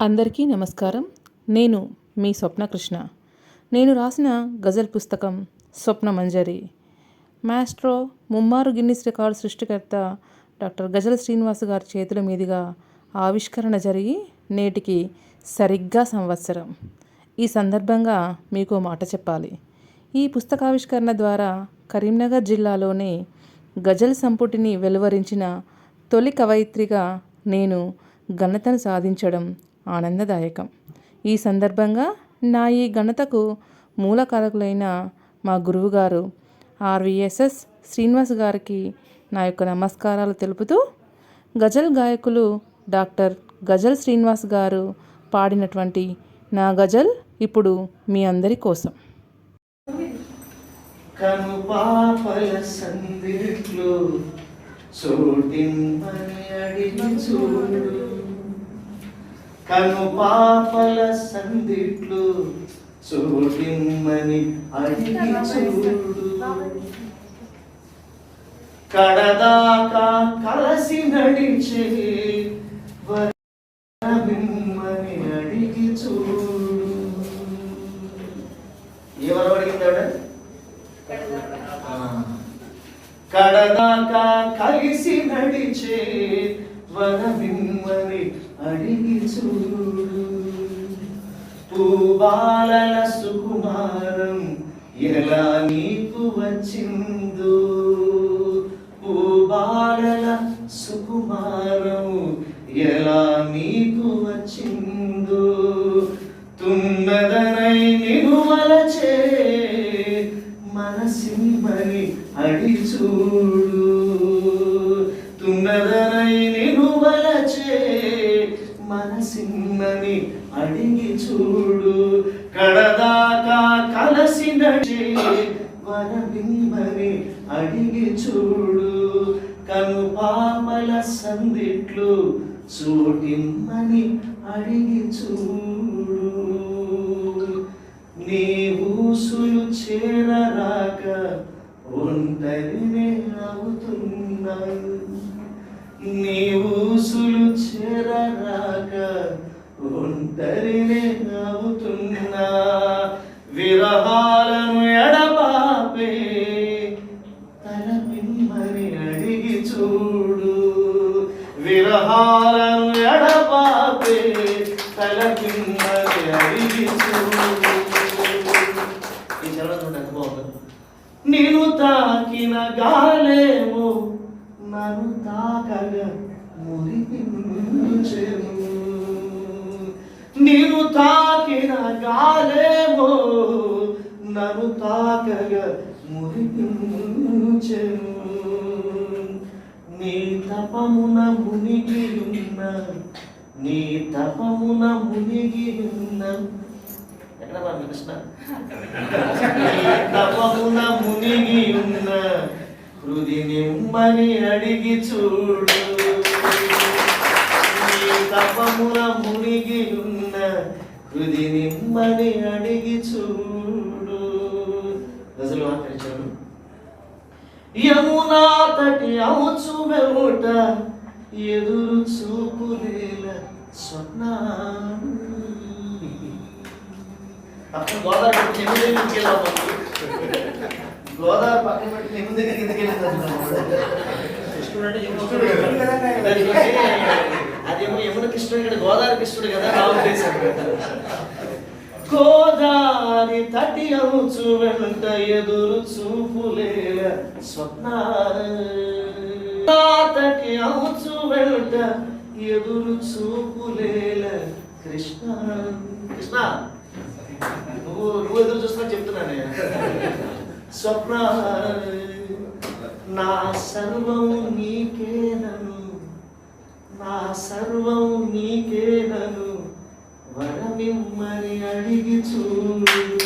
అందరికీ నమస్కారం. నేను మీ స్వప్నకృష్ణ నేను రాసిన గజల్ పుస్తకం స్వప్న మంజరి. మాస్ట్రో ముమ్మారు గిన్నిస్ రికార్డు సృష్టికర్త డాక్టర్ గజల్ శ్రీనివాస్ గారి చేతుల మీదుగా ఆవిష్కరణ జరిగి నేటికి సరిగ్గా సంవత్సరం. ఈ సందర్భంగా మీకు మాట చెప్పాలి. ఈ పుస్తకావిష్కరణ ద్వారా కరీంనగర్ జిల్లాలోనే గజల్ సంపుటిని వెలువరించిన తొలి కవయిత్రిగా నేను ఘనతను సాధించడం ఆనందదాయకం. ఈ సందర్భంగా నా ఈ ఘనతకు మూలకారకులైన మా గురువుగారు ఆర్విఎస్ఎస్ శ్రీనివాస్ గారికి నా యొక్క నమస్కారాలు తెలుపుతూ గజల్ గాయకులు డాక్టర్ గజల్ శ్రీనివాస్ గారు పాడినటువంటి నా గజల్ ఇప్పుడు మీ అందరి కోసం. కను పాపల సందిట్లో చూడు. కను పాపల సందిట్లో చోటిమ్మని అడిగి చూడు. కడదాకా కలసి నడిచే వరమిమ్మని అడిగి చూడు. ఎవరు అడిగింది ఆవిడ? కడదాకా కలిసి నడిచే వనమిమ్మని అడిగి చూడు. పూబాలల సుకుమారం ఎలా నీకు వచ్చిందో. పూబాలల సుకుమారం ఎలా నీకు వచ్చిందో. తున్నదనై నిను వలచే మనసిమ్మని అడి చూడు. తున్నద అడిగి చూడు కడదాకా కలసిన నడిచే వరబిమ్మని అడిగి చూడు కను పాపల సందిట్లు చూటిమ్మని అడిగి చూడు నీ ఊసులు చేరరాక ఒంటరినే అవుతున్నాను నీ ఊసులు దరిని నవ్వుతున్నా విరహాలను ఎడబాపే తలపిమ్మని అడిగి చూడు. విరహాలను ఎడబాపే తలపిమ్మని అడిగి చూడు. ఈ చరణం చూడండి ఎంత బాగుందో. నేను తాకిన గాలేమో నన్ను తాకగా మురిపించెను తపమున మునిగిరున్న నీ తపమున మునిగిరున్న ఎక్కడ పాడు కృష్ణ? తపమున మునిగి ఉన్న హృది నిమ్మని అడిగి చూడు. నీ తపమున మునిగి ఉన్న హృది నిమ్మని అడిగి చూడు. గజలు మాట్లాడించాడు యమునా తటి అవుచు వెముట ఎదురు చూపులేల స్వప్న పక్కన గోదావరి ఎనిమిది దగ్గరికి వెళ్ళాం గోదావరి పక్కన పెట్టి ఎనిమిది దగ్గరికి. అదేమో యమున కృష్ణుడు ఇక్కడ గోదావరి కృష్ణుడు కదా? రాము దేశం వారి తటి అవుచు వెంట ఎదురు చూపులేల స్వప్న తటి అవుచు వెంట ఎదురు చూపులేల కృష్ణ. కృష్ణ నువ్వు నువ్వు ఎదురు చూస్తున్నా చెప్తున్నానే. స్వప్న నా సర్వం నీకేనను నా సర్వం నీకే నిమ్మని అడిగి చూడు.